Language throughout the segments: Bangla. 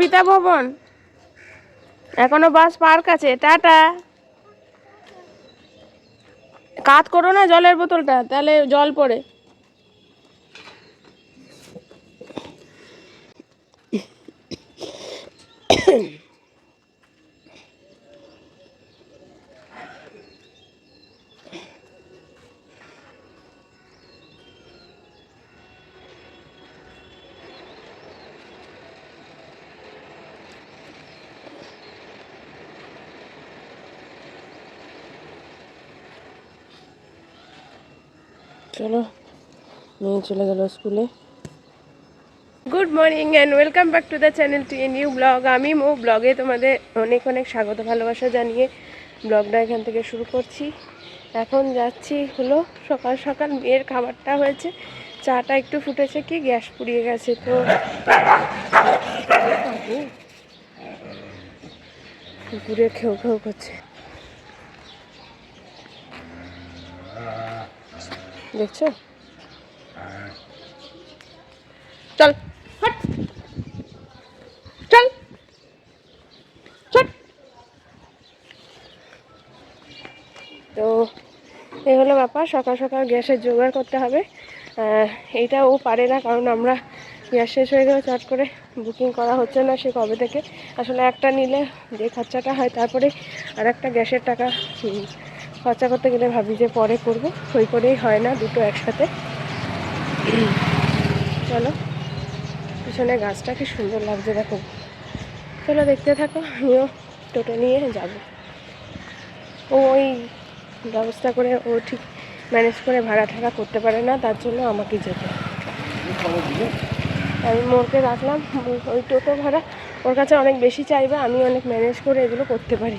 সবিতা ভবন? এখনও বাস পার্ক আছে, টাটা। কাত করো না জলের বোতলটা, তাহলে জল পড়ে চলো মেয়ে চলে গেল স্কুলে। Good morning and welcome back to the channel to a new blog আমি মো ব্লগে তোমাদের অনেক অনেক স্বাগত, ভালোবাসা জানিয়ে ব্লগটা এখান থেকে শুরু করছি। এখন যাচ্ছি হলো সকাল সকাল মেয়ের খাবারটা হয়েছে। চাটা একটু ফুটেছে কি, গ্যাস পুড়িয়ে গেছে তো। কুকুরে খেউ খেউ করছে। দেখছ? চল। চল। তো এই হলো ব্যাপার, সকাল সকাল গ্যাসের জোগাড় করতে হবে। এইটা ও পারে না, কারণ আমরা গ্যাস শেষ হয়ে গেলে, চট করে বুকিং করা হচ্ছে না সে কবে থেকে। আসলে একটা নিলে যে খরচাটা হয়, তারপরে আর একটা গ্যাসের টাকা খরচা করতে গেলে ভাবি যে পরে করব। ওই করেই হয় না, দুটো একসাথে। চলো পিছনে গাছটা কি সুন্দর লাগছে, দেখো। চলো দেখতে থাকো, আমিও টোটো নিয়ে যাব। ও ওই ব্যবস্থা করে ও ঠিক ম্যানেজ করে ভাড়া ঠাড়া করতে পারে না, তার জন্য আমাকে যেতে। আমি মোরকে রাখলাম, ওই- টোটো ভাড়া ওর কাছে অনেক বেশি চাইবে, আমি অনেক ম্যানেজ করে এগুলো করতে পারি।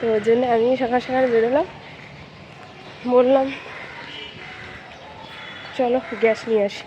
তো ওর জন্য আমি সকাল সকাল বেরোলাম, বললাম চলো গ্যাস নিয়ে আসি।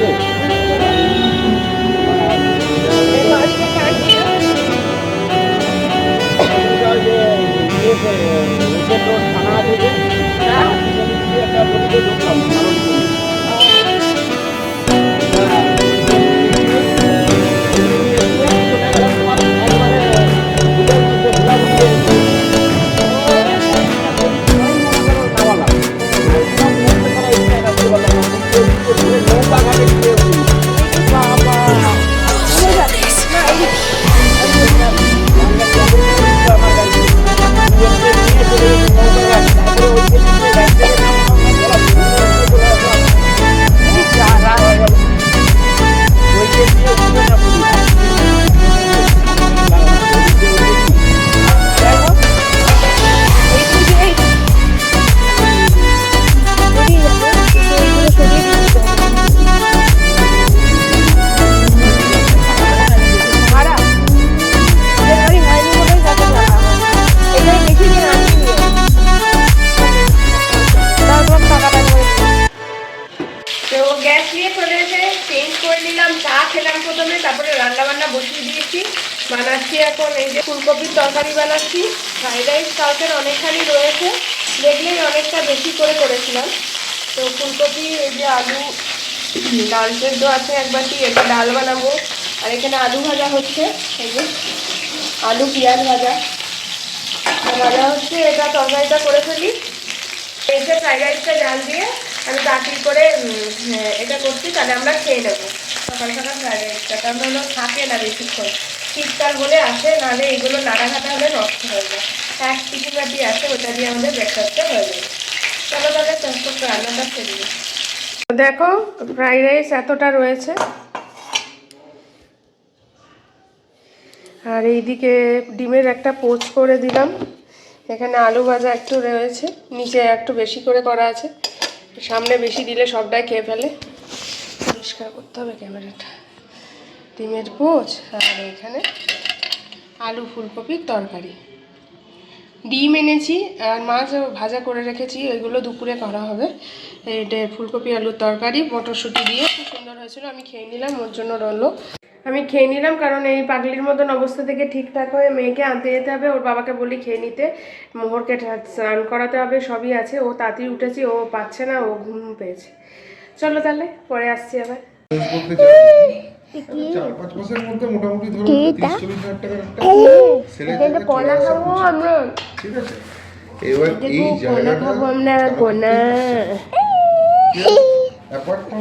এই ডাল সেদ্ধ আছে এক বাটি এটা ডাল বানাবো। আর এখানে আলু ভাজা হচ্ছে আলু পেঁয়াজ ভাজা। ভাজা হচ্ছে এটা তরকারিটা করে ফেলি। যে ফ্রাইড রাইসটা ডাল দিয়ে আমি তাড়াতাড়ি করে হ্যাঁ, এটা করছি তাহলে আমরা খেয়ে নেব। সকাল সকাল ফ্রাইড রাইসটা কারণ হলো থাকে না বেশিক্ষণ। শীতকাল বলে আসে নাহলে এগুলো নাড়াঘাটা হলে নষ্ট হয়ে যায়। এক বাটি আছে ওটা দিয়ে আমাদের ব্রেকফাস্টটা হয়ে যাবে। চলো তাহলে চটপট রান্নাটা ফেলি দেখো ফ্রাইড রাইস এতটা রয়েছে। আর এইদিকে ডিমের একটা পোচ করে দিলাম। এখানে আলু ভাজা একটু রয়েছে, নিচে একটু বেশি করে করা আছে। সামনে বেশি দিলে সবটাই খেয়ে ফেলে। পরিষ্কার করতে হবে ক্যামেরাটা। ডিমের পোচ আর এখানে আলু ফুলকপির তরকারি। ডিম এনেছি আর মাছ ভাজা করে রেখেছি ওইগুলো দুপুরে করা হবে। এটা ফুলকপি আলুর তরকারি মটরশুঁটি দিয়ে খুব সুন্দর হয়েছিল আমি খেয়ে নিলাম ওর জন্য রলো আমি খেয়ে নিলাম কারণ এই পাগলির মতন অবস্থা থেকে ঠিকঠাক হয়ে মেয়েকে আনতে যেতে হবে ওর বাবাকে বলি খেয়ে নিতে। মোহরকে স্নান করাতে হবে সবই আছে ও তাড়াতাড়ি উঠেছি ও পাচ্ছে না ও ঘুম পেয়েছে। চলো তাহলে পরে আসছি আবার। এটা? এবার এই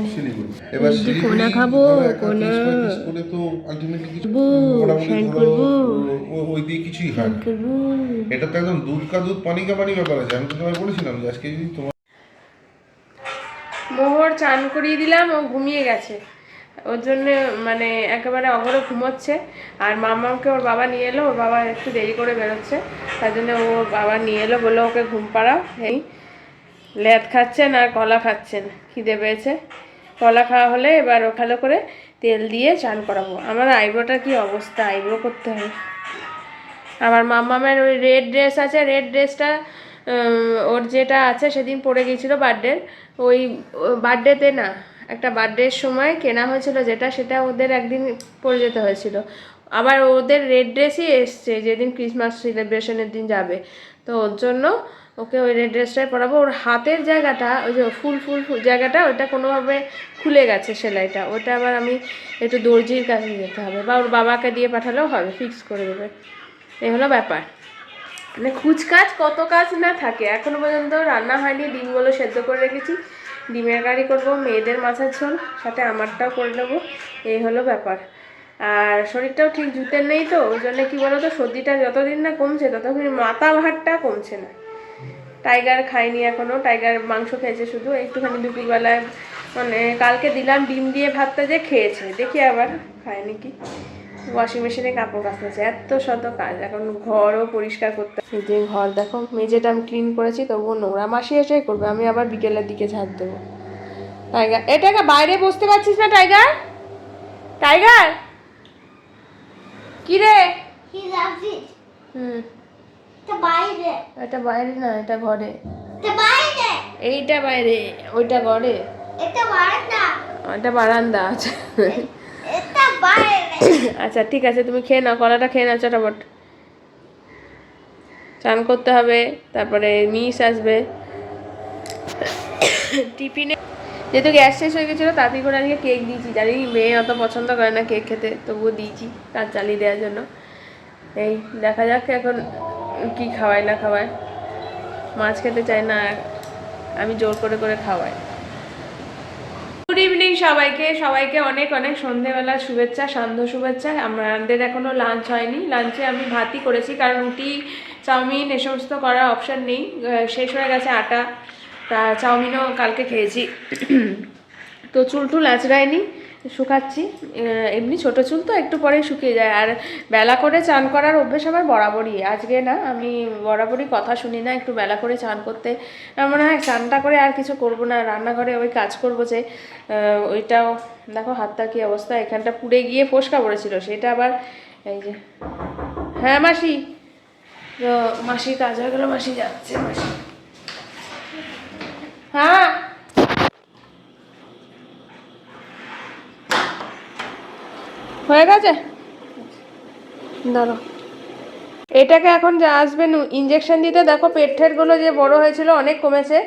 শিলিগুড়ি। এবার শিলিগুড়ি খাব, কোনা। করে তো আলটিমেটলি কিছু খাব, মোটামুটি স্নান ধরো করব। ও- ওই দিয়ে কিছুই হয় এটা তো একদম দুধ কা দুধ পানি কা পানি ব্যাপার আছে। আমি তো তোমায় বলেছিলাম যে আজকে যদি তোমার মোহর চান করিয়ে দিলাম ও ঘুমিয়ে গেছে। ওর জন্য মানে একেবারে অঘরে ঘুমোচ্ছে। আর মামাকে ওর বাবা নিয়ে এলো, ওর বাবা একটু দেরি করে বেরোচ্ছে। তার জন্য ওর বাবা নিয়ে এলো বলল ওকে ঘুম পাড়াও। এই ল্যাদ খাচ্ছেন আর কলা খাচ্ছেন, খিদে পেয়েছে। কলা খাওয়া হলে এবার ও ভালো করে তেল দিয়ে চান করাবো। আমার আইব্রোটার কি অবস্থা, আইব্রো করতে হবে আমার মামামের ওই রেড ড্রেস আছে, রেড ড্রেসটা ওর যেটা আছে সেদিন পরে গিয়েছিল বার্থডের। ওই বার্থডেতে না একটা বার্থডের সময় কেনা হয়েছিল যেটা, সেটা ওদের একদিন পরে যেতে হয়েছিল। আবার ওদের রেড ড্রেসই এসছে, যেদিন ক্রিসমাস সেলিব্রেশনের দিন যাবে। তো ওর জন্য ওকে ওই রেড ড্রেসটাই পরাবো। ওর হাতের জায়গাটা, ওই যে ফুল ফুল জায়গাটা ওটা কোনোভাবে খুলে গেছে সেলাইটা। ওটা আবার আমি একটু দর্জির কাছে যেতে হবে বা ওর বাবাকে দিয়ে পাঠালেও হবে ফিক্স করে দেবে। এই হলো ব্যাপার। মানে খুচকাজ কত কাজ না থাকে। এখনও পর্যন্ত রান্না হয়নি, ডিমগুলো সেদ্ধ করে রেখেছি। ডিমের কারি করব, মেয়েদের মাছের ঝোল, সাথে আমারটাও করে নেব। এই হলো ব্যাপার। আর শরীরটাও ঠিক, জুতের নেই তো, ওই জন্য কী বলো তো সর্দিটা যতদিন না কমছে, ততদিন মাথা ভাতটা কমছে না। টাইগার খাইনি এখনও টাইগার মাংস খেয়েছে শুধু, একটুখানি দুপুরবেলায় মানে কালকে দিলাম ডিম দিয়ে ভাতটা যে খেয়েছে, দেখি আবার খায়নি কি। ওয়াশিং মেশিনে কাপড় কাচতেছে এত শত কাজ। এখন ঘরও পরিষ্কার করতে এই যে ঘর দেখো মেঝেটা আমি ক্লিন করেছি তবুও নোংরা। মাসি এসেই করবে আমি আবার বিকেলের দিকে ঝাড় দেবো। টাইগার এটাকে বাইরে বসতে পারছিস না টাইগার টাইগার কি রে হুম। এটা বাইরে। না এটা ঘরে। এইটা বাইরে ওইটা ঘরে। এটা বারান্দা। এটা বারান্দা আছে। এটা বাইরে। আচ্ছা ঠিক আছে, তুমি খেয়ে নাও, কলাটা খেয়ে নাও চটাপট। চান করতে হবে, তারপরে মিস আসবে। টিফিনে যেহেতু গ্যাস শেষ হয়ে গেছিল তাড়াতাড়ি করে আজকে কেক দিয়েছি। জানি মেয়ে অত পছন্দ করে না কেক খেতে, তবুও দিয়েছি কাজ চালিয়ে দেওয়ার জন্য। এই, দেখা যাক এখন কি খাওয়ায় না খাওয়ায়। মাছ খেতে চায় না, আমি জোর করে করে খাওয়াই। গুড ইভিনিং সবাইকে। সবাইকে অনেক অনেক সন্ধেবেলা শুভেচ্ছা, সান্ধ্য শুভেচ্ছা। আমাদের এখনও লাঞ্চ হয়নি। লাঞ্চে আমি ভাতই করেছি কারণ রুটি, চাউমিন এ সমস্ত করার অপশান নেই। শেষ হয়ে গেছে আটা। তা চাউমিনও কালকে খেয়েছি। তো চুল টুল আঁচড়ায়নি। শুকাচ্ছি। এমনি ছোটো চুল তো একটু পরেই শুকিয়ে যায়। আর বেলা করে চান করার অভ্যেস আমার বরাবরই। আজকে না, আমি বরাবরই কথা শুনি না, একটু বেলা করে চান করতে। মনে হয় চানটা করে আর কিছু করব না, রান্নাঘরে ওই কাজ করব যে ওইটাও, দেখো হাতটা কি অবস্থা, এখানটা পুড়ে গিয়ে ফোসকা পড়েছিল, সেটা আবার এই যে। হ্যাঁ মাসি। তো মাসি কাজ হয়ে গেলো, মাসি যাচ্ছে, মাসি। হ্যাঁ। হয়ে গেছে? দাঁড়ো এটাকে এখন যা আসবেন ইঞ্জেকশন দিতে দেখো পেট ঠেটগুলো যে বড় হয়েছিল অনেক কমেছে।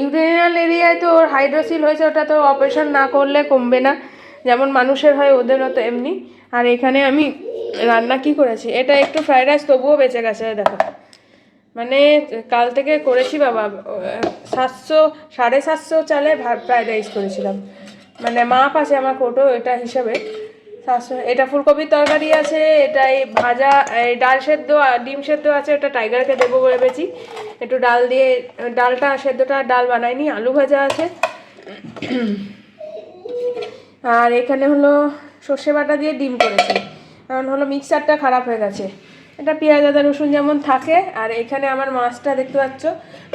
ইউরিনাল এরিয়ায় তো ওর হাইড্রোসিল হয়েছে ওটা তো অপারেশন না করলে কমবে না। যেমন মানুষের হয় ওদেরও তো এমনি। আর এখানে আমি রান্না কি করেছি? এটা একটু ফ্রাইড রাইস তবুও বেঁচে গেছে দেখো। মানে কাল থেকে করেছি বাবা সাতশো সাড়ে সাতশো চালে ফ্রাইড রাইস করেছিলাম। মানে মাপ আছে আমার কোটো, এটা হিসাবে। এটা ফুলকপির তরকারি আছে এটা এই ভাজা, এই ডাল সেদ্ধ ডিম সেদ্ধ আছে, ওটা টাইগারকে দেবো ভেবেছি। একটু ডাল দিয়ে, ডালটা সেদ্ধটা, ডাল বানাইনি, আলু ভাজা আছে। আর এখানে হলো সর্ষে বাটা দিয়ে ডিম করেছি। কারণ হলো মিক্সারটা খারাপ হয়ে গেছে। এটা পেঁয়াজ, আদা, রসুন যেমন থাকে, আর এখানে আমার মাছটা দেখতে পাচ্ছ,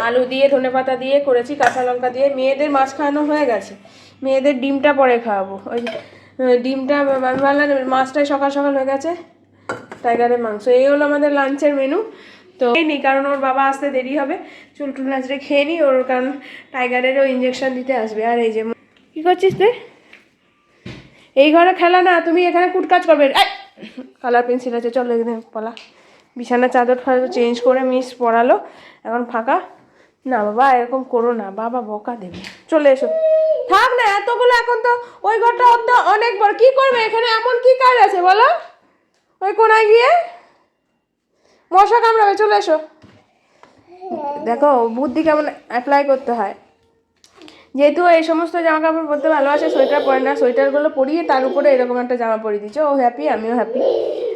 আলু দিয়ে ধনে পাতা দিয়ে করেছি, কাঁচা লঙ্কা দিয়ে। মেয়েদের মাছ খাওয়ানো হয়ে গেছে। মেয়েদের ডিমটা পরে খাওয়াবো। ওই ডিমটা আমি ভাবলাম মাছটাই সকাল সকাল হয়ে গেছে, টাইগারের মাংস। এই হলো আমাদের লাঞ্চের মেনু তো এই নি, কারণ ওর বাবা আসতে দেরি হবে। চুল টুল নাচড়ে খেয়ে নিই ওর কারণ টাইগারেরও ইঞ্জেকশন দিতে আসবে। আর এই যে কী করছিস তুই? এই ঘরে খেলা না, তুমি এখানে কুটকাজ করবে। কালার পেন্সিল আছে, চলো এখানে, পলা। বিছানা চাদর ফাদর চেঞ্জ করে মিস পড়ালো এখন ফাঁকা। না বাবা, এরকম করো না, বাবা বকা দেবে। চলে এসো। থাক না, এতগুলো এখন তো ওই ঘরটা ওর তো অনেক বড়। কী করবে এখানে? এমন কি কাজ আছে বলো? ওই কোনায় গিয়ে? মশা কামড়াবে, চলে এসো। দেখো, বুদ্ধি কেমন অ্যাপ্লাই করতে হয়। যেহেতু এই সমস্ত জামা কাপড় পরতে ভালোবাসে, সোয়েটার পরে না, সোয়েটারগুলো পরিয়ে তার উপরে এরকম একটা জামা পরিয়ে দিচ্ছে। ও হ্যাপি আমিও হ্যাপি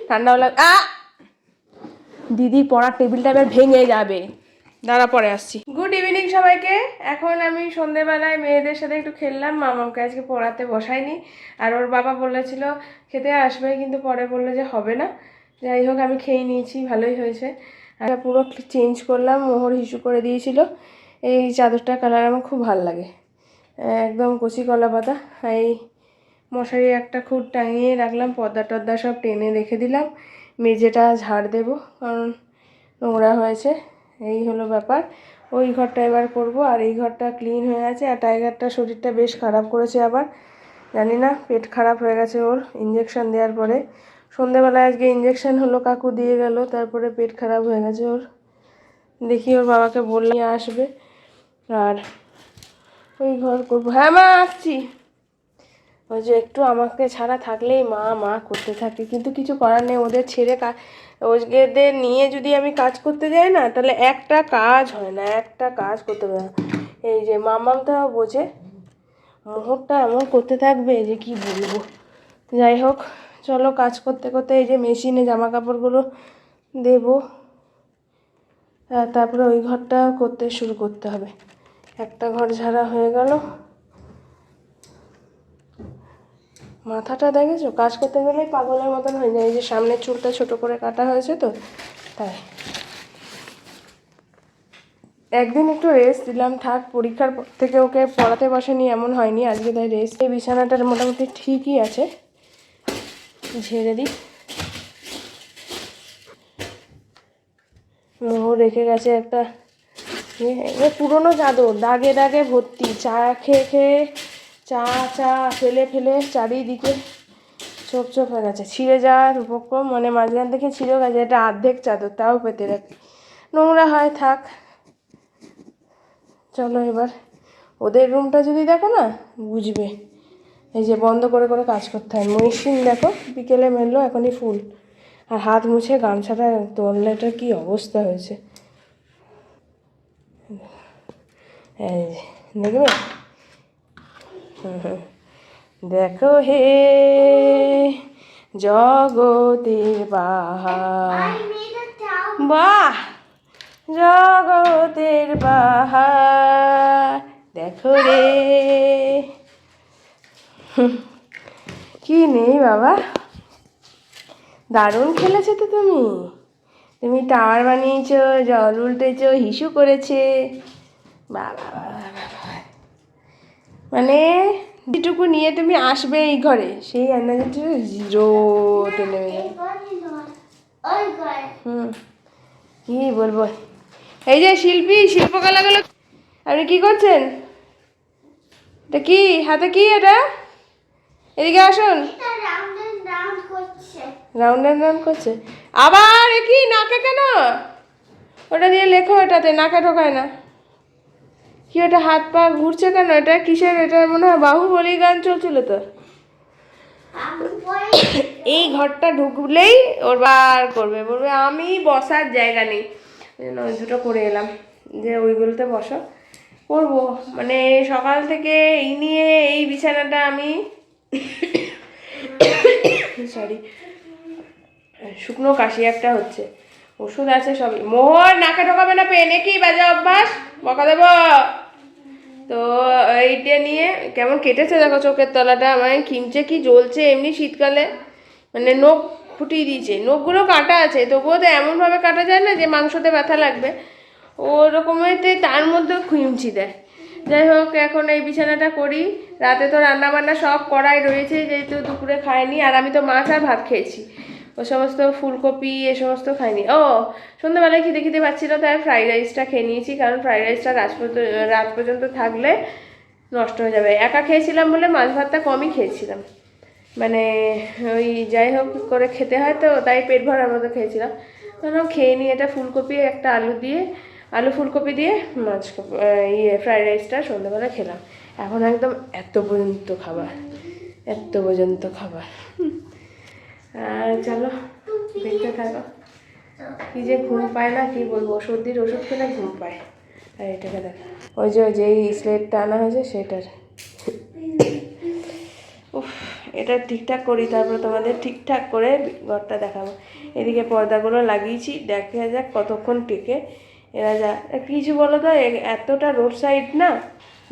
ঠান্ডাও লাগ আ! দিদির পড়ার টেবিলটা এবার ভেঙে যাবে। দাঁড়া, পরে আসছি। গুড ইভিনিং সবাইকে। এখন আমি সন্ধেবেলায় মেয়েদের সাথে একটু খেললাম। মামাকে আজকে পড়াতে বসাইনি আর ওর বাবা বলেছিল, খেতে আসবে। কিন্তু পরে বলল যে হবে না। যাই হোক, আমি খেয়ে নিয়েছি, ভালোই হয়েছে। আর পুরো চেঞ্জ করলাম, মোহর হিসু করে দিয়েছিল। এই চাদরটার কালার আমার খুব ভালো লাগে। একদম কচি কলা পাতা। এই মশারি একটা খুঁট টাঙিয়ে রাখলাম, পর্দা টর্দা সব টেনে রেখে দিলাম। মেঝেটা ঝাড় দেব, কারণ নোংরা হয়েছে। এই হলো ব্যাপার। ওই ঘরটা এবার করব। আর এই ঘরটা ক্লিন হয়ে আছে আর টাইগারটা শরীরটা বেশ খারাপ করেছে আবার। জানি না, পেট খারাপ হয়ে গেছে ওর ইঞ্জেকশন দেওয়ার পরে। সন্ধেবেলায় আজকে ইঞ্জেকশন হলো, কাকু দিয়ে গেল, তারপরে পেট খারাপ হয়ে গেছে ওর। দেখি ওর বাবাকে বললে আসবে। আর ওই ঘর করব। হ্যাঁ মা, আসছি। ওই যে একটু আমাকে ছাড়া থাকলেই মা মা করতে থাকে। কিন্তু কিছু করার নেই, ওদের ছেড়ে ওদের নিয়ে যদি আমি কাজ করতে যাই না, তাহলে একটা কাজ হয় না, একটা কাজ করতে পারে না। এই যে মামামটাও বোঝে মোহরটা এমন করতে থাকবে যে কি বলব? যাই হোক, চলো কাজ করতে করতে এই যে মেশিনে জামা কাপড়গুলো দেবো তারপরে ওই ঘরটা করতে শুরু করতে হবে। একটা ঘর ঝাড়া হয়ে গেল। মাথাটা দেখেছ? কাজ করতে গেলেই পাগলের মতন হয়ে যায়। এই যে সামনের চুলটা ছোট করে কাটা হয়েছে তো তাই। একদিন একটু রেস্ট দিলাম। থাক পরীক্ষার পর থেকে ওকে পড়াতে বসেনি এমন হয়নি। আজকে তাই রেস্ট এই বিছানাটার মোটামুটি ঠিকই আছে। ঝেড়ে দিই। মোহর রেখে গেছে একটা ইয়ে, পুরোনো চাদর দাগে দাগে ভর্তি। চা খেয়ে খেয়ে চা চা ফেলে ফেলে চারিদিকে চোখ চোখ হয়ে গেছে। ছিঁড়ে যাওয়ার উপক্রম মানে মাঝখান থেকে ছিঁড়েও গেছে, এটা অর্ধেক চাদর, তাও পেতে রাখি। নোংরা হয়, থাক। চলো এবার। ওদের রুমটা যদি দেখো না, বুঝবে। এই যে বন্ধ করে করে কাজ করতে হয়। মেশিন দেখো, বিকেলে মেললো, এখনই ফুল। আর হাত মুছে গামছাটা তোললেটা কি অবস্থা হয়েছে? এই দেখবে? দেখো হে জগতের বাহার. বাহ! জগতের বাহার দেখো রে। কি নেই বাবা? দারুণ খেলেছো তো তুমি। তুমি টাওয়ার বানিয়েছো জল উল্টেছো হিসু করেছে। বাবা মানে যেটুকু নিয়ে তুমি আসবে এই ঘরে, সেই এনার্জিটা জিরোতে নেমে হুম, কি বলব? এই যে শিল্পী, শিল্পকলাগুলো, আপনি কি করছেন? এটা কি? হাতে কি এটা? এদিকে আসুন। রাউন্ড অ্যান্ড রাউন্ড করছে। আবার কি, নাকে কেন? ওটা দিয়ে লেখো এটাতে, নাকে ঢোকায় না। কি ওটা হাত পা ঘুরছে কেন? এটা কিসের? এটা মনে হয় বাহুবলী গান চলছিল তো। এই ঘরটা ঢুকলেই ওর বার করবে। বলবে, আমি বসার জায়গা নেই। জন্য ওই দুটো করে এলাম। যে ওইগুলোতে বসো। করব। মানে সকাল থেকে এই নিয়ে এই বিছানাটা আমি সরি, শুকনো কাশি একটা হচ্ছে। ওষুধ আছে সবই। মোহর, নাকে ঢোকাবে না পেনে? কি বাজে অভ্যাস? বকা দেবো? তো এইটা নিয়ে কেমন কেটেছে দেখো চোখের তলাটা? মানে খিমচে কি জ্বলছে এমনি শীতকালে? মানে নখ ফুটিয়ে দিয়েছে। নখগুলো কাটা আছে, তবুও তো এমনভাবে কাটা যায় না যে মাংসতে ব্যথা লাগবে। ওরকমেতে তার মধ্যেও খুঁমচি দেয় যাই হোক, এখন এই বিছানাটা করি। রাতে তো রান্না বান্না সব করাই রয়েছে, যেহেতু দুপুরে খাইনি। আর আমি তো মাছ আর ভাত খেয়েছি। ও সমস্ত ফুলকপি, এ সমস্ত খাইনি। ও, সন্ধ্যাবেলায় খিদে খিদে পাচ্ছিল, তাই ফ্রাইড রাইসটা খেয়ে নিয়েছি, কারণ ফ্রাইড রাইসটা রাত পর্যন্ত রাত পর্যন্ত থাকলে নষ্ট হয়ে যাবে। একা খেয়েছিলাম বলে মাছ ভাতটা কমই খেয়েছিলাম। মানে ওই যাই হোক করে খেতে হয় তো, তাই পেট ভরার মতো খেয়েছিলাম। কারণ খেয়ে নিয়ে এটা ফুলকপি, একটা আলু দিয়ে, আলু ফুলকপি দিয়ে মাছ ইয়ে ফ্রাইড রাইসটা সন্ধ্যাবেলা খেলাম। এখন একদম এত পর্যন্ত খাবার, এত পর্যন্ত খাবার। চলো, দেখতে থাকো। কি যে ঘুম পায় না, কি বলব, সর্দির ওষুধ খেলে ঘুম পায়। আর এটাকে দেখো। ওই যে, ওই যেই স্লেটটা আনা হয়েছে, সেটার। উফ, এটা ঠিকঠাক করি, তারপর তোমাদের ঠিকঠাক করে ঘরটা দেখাবো। এদিকে পর্দাগুলো লাগিয়েছি, দেখা যাক কতক্ষণ টেকে। এরা যা কিছু বলো তো এতটা রোড সাইড না,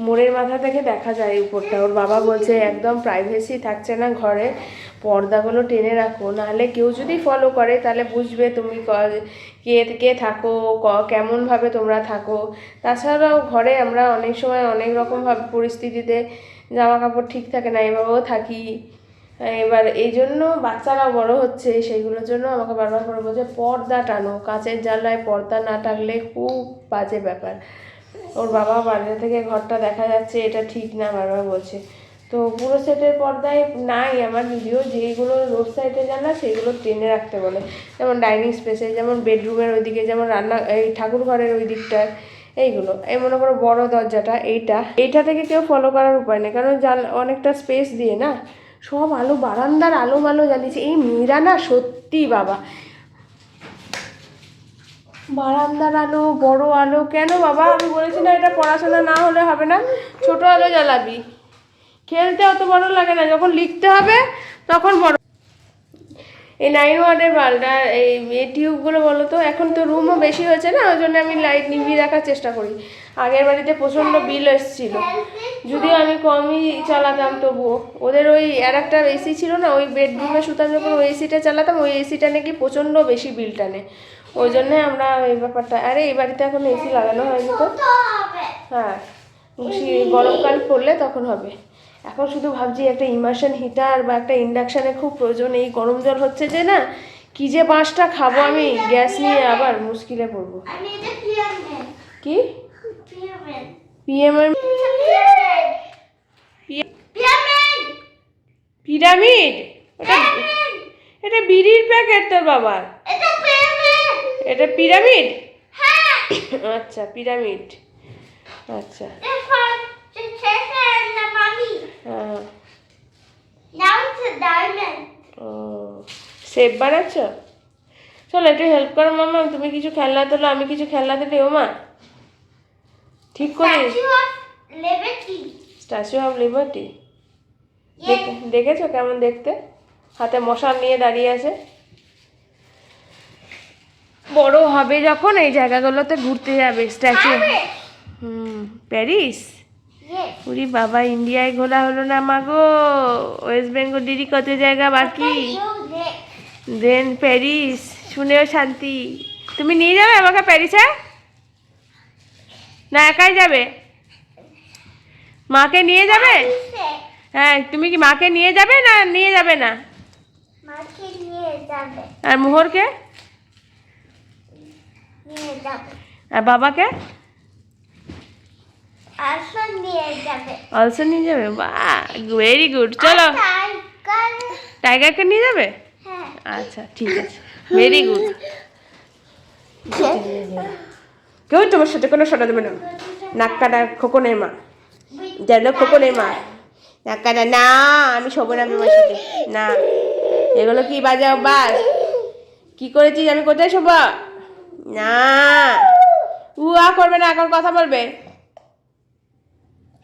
মোড়ের মাথা থেকে দেখা যায় উপরটা। ওর বাবা বলছে, একদম প্রাইভেসি থাকছে না ঘরে। পর্দাগুলো টেনে রাখো। নাহলে কেউ যদি ফলো করে, তাহলে বুঝবে তুমি ক- কে থাকো, ক- কেমনভাবে তোমরা থাকো। তাছাড়াও ঘরে আমরা অনেক সময় অনেক রকমভাবে পরিস্থিতিতে জামা কাপড় ঠিক থাকে না, এভাবেও থাকি। এবার এই জন্য বাচ্চারা বড় হচ্ছে, সেইগুলোর জন্য আমাকে বারবার করে বলছে, পর্দা টানো, কাঁচের জানলায় পর্দা না টানলে খুব বাজে ব্যাপার। ওর বাবা বাইরে থেকে ঘরটা দেখা যাচ্ছে, এটা ঠিক না, বারবার বলছে। তো পুরো সেটের পর্দায় নাই আমার ভিডিও যেইগুলো রোড সাইডে জানলা সেগুলো টেনে রাখতে বলে। যেমন ডাইনিং স্পেসে যেমন বেডরুমের ওইদিকে, যেমন রান্না, এই ঠাকুর ঘরের ওই দিকটায় এইগুলো। এই মনে করো বড় দরজাটা, এইটা। এইটা থেকে কেউ ফলো করার উপায় নেই, কারণ জান, অনেকটা স্পেস দিয়ে না, সব আলো, বারান্দার আলো মালো জ্বালিয়েছে। এই মীরা না সত্যি বাবা। বারান্দার আলো, বড় আলো, কেন বাবা? আমি বলেছি না এটা পড়াশোনা না হলে হবে না। ছোট আলো জ্বালাবি। খেলতে অত বড় লাগে না, যখন লিখতে হবে তখন বড়। এই নাইন ওয়ার্ডের বালটা, এই টিউবগুলো বলো তো, এখন তো রুমও বেশি হয়েছে না, ওই জন্য আমি লাইট নিভিয়ে রাখার চেষ্টা করি। আগের বাড়িতে প্রচণ্ড বিল এসেছিল। যদিও আমি কমই চালাতাম, তবুও। ওদের ওই আর একটা এসি ছিল না, ওই বেডরুমে শুতাম যখন ওই এসিটা চালাতাম, ওই এসিটা নাকি প্রচণ্ড বেশি বিল টানে। ওই জন্যে আমরা এই ব্যাপারটা, আরে এই বাড়িতে এখন এসি লাগানো হয়নি তো। হ্যাঁ গরমকাল পড়লে তখন হবে। এখন শুধু ভাবছি একটা ইমার্শন হিটার বা একটা ইন্ডাকশানের খুব প্রয়োজন। এই গরম জল হচ্ছে যে না কি যে বাঁশটা খাব আমি গ্যাস নিয়ে আবার মুশকিলে পড়ব। কি? Pyramid PMM pyramid pyramid pyramid ওটা এটা বিড়ির প্যাকেট তোর বাবার। এটা পিরামিড এটা পিরামিড হ্যাঁ। আচ্ছা পিরামিড আচ্ছা। সেব বানাচ্ছ? চলো একটু হেল্প করো মামা তুমি কিছু খেলনা তোলো আমি কিছু খেলনা দিলে ও মা। ঠিক করে. স্ট্যাচু অফ লিবার্টি দেখেছ কেমন দেখতে? হাতে মশাল নিয়ে দাঁড়িয়ে আছে। বড় হবে যখন এই জায়গাগুলোতে ঘুরতে যাবে স্ট্যাচু হুম প্যারিস. উরি বাবা ইন্ডিয়ায় ঘোরা হলো না মাগো। ওয়েস্ট বেঙ্গল দিদি কত জায়গা বাকি? দেন প্যারিস শুনেও শান্তি। তুমি নিয়ে যাবে আমাকে প্যারিসে না একাই যাবে? মাকে নিয়ে যাবে? হ্যাঁ তুমি কি মাকে নিয়ে যাবে না নিয়ে যাবে না? আর মোহরকে? আর বাবাকে? অলসো নিয়ে যাবে। বাহ ভেরি গুড চলো। টাইগার। টাইগারকে নিয়ে যাবে? হ্যাঁ। আচ্ছা ঠিক আছে। ভেরি গুড কেউ তোমার সাথে কোনো শোনা দেবে না। নাক কাটা খোকনের মা। যেন খোকনের মা। নাক কাটা না আমি শোবো না আমার সাথে। না। এগুলো কি বাজাও অভ্যাস? কি করেছিস? আমি কোথায় শোবো? না। উয়া করবে না এখন কথা বলবে।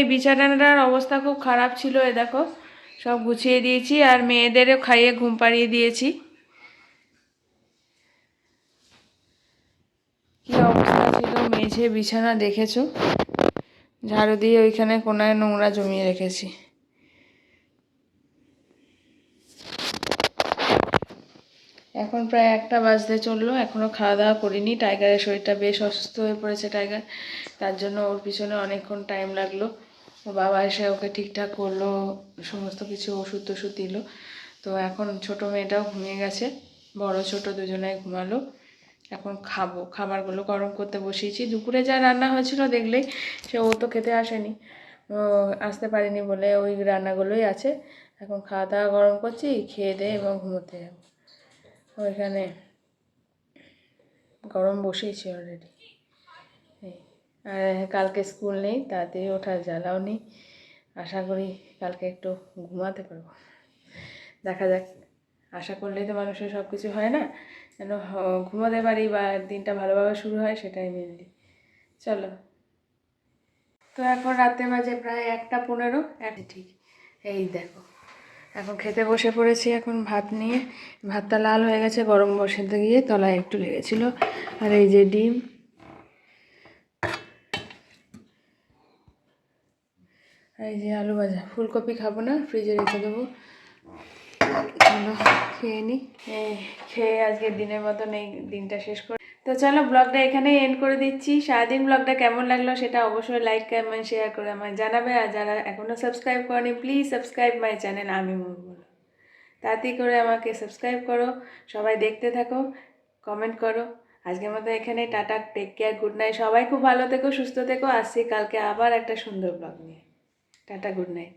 এই বিছানাটার অবস্থা খুব খারাপ ছিল, এ দেখো, সব গুছিয়ে দিয়েছি আর মেয়েদেরও খাইয়ে ঘুম পাড়িয়ে দিয়েছি। কি অবস্থা ছিল মেঝে, বিছানা দেখেছ? ঝাড়ু দিয়ে ওইখানে কোনায় নোংরা জমিয়ে রেখেছি। এখন প্রায় একটা বাজতে চলল এখনও খাওয়া দাওয়া করিনি। টাইগারের শরীরটা বেশ অসুস্থ হয়ে পড়েছে টাইগার, তার জন্য ওর পিছনে অনেকক্ষণ টাইম লাগল। বাবা এসে ওকে ঠিকঠাক করল, সমস্ত কিছু ওষুধ টষুধ দিল। তো এখন ছোট মেয়েটাও ঘুমিয়ে গেছে, বড় ছোট দুজনেই ঘুমালো। এখন খাব, খাবারগুলো গরম করতে বসিয়েছি। দুপুরে যা রান্না হয়েছিল দেখলেই সে ও তো খেতে আসেনি। আসতে পারেনি বলে ওই রান্নাগুলোই আছে। এখন খাওয়া দাওয়া গরম করছি, খেয়ে দিয়ে এবং ঘুমোতে যাব। ওইখানে গরম বসিয়েছি অলরেডি কালকে স্কুল নেই তাড়াতাড়ি ওঠার জ্বালাও নেই। আশা করি কালকে একটু ঘুমাতে পারব। দেখা যাক, আশা করলেই তো মানুষের সব কিছু হয় না। যেন ঘুমাতে পারি বা দিনটা ভালোভাবে শুরু হয় সেটাই মেনলি চলো। তো এখন রাতে বাজে প্রায় একটা পনেরো। ঠিক। এই দেখো, এখন খেতে বসে পড়েছি এখন ভাত নিয়ে। ভাতটা লাল হয়ে গেছে, গরম বসাতে গিয়ে তলায় একটু লেগেছিল। আর এই যে ডিম এই যে আলু ভাজা। ফুলকপি খাব না ফ্রিজে রেখে দেবো। খেয়ে নিই খেয়ে আজকের দিনের মতন এই দিনটা শেষ করে। তো চলো ব্লগটা এখানেই এন্ড করে দিচ্ছি। সারাদিন ব্লগটা কেমন লাগল সেটা অবশ্যই লাইক কমেন্ট শেয়ার করে আমায় জানাবে। আর যারা এখনও সাবস্ক্রাইব করেনি প্লিজ সাবস্ক্রাইব মাই চ্যানেল আমি মুরমুল তাড়াতাড়ি করে আমাকে সাবস্ক্রাইব করো, সবাই দেখতে থাকো কমেন্ট করো। আজকের মতো এখানে tata take care good night সবাই খুব ভালো থেকো, সুস্থ থেকো। আসছি কালকে আবার একটা সুন্দর ব্লগ নিয়ে। Tata good night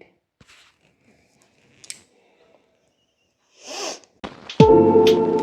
thank you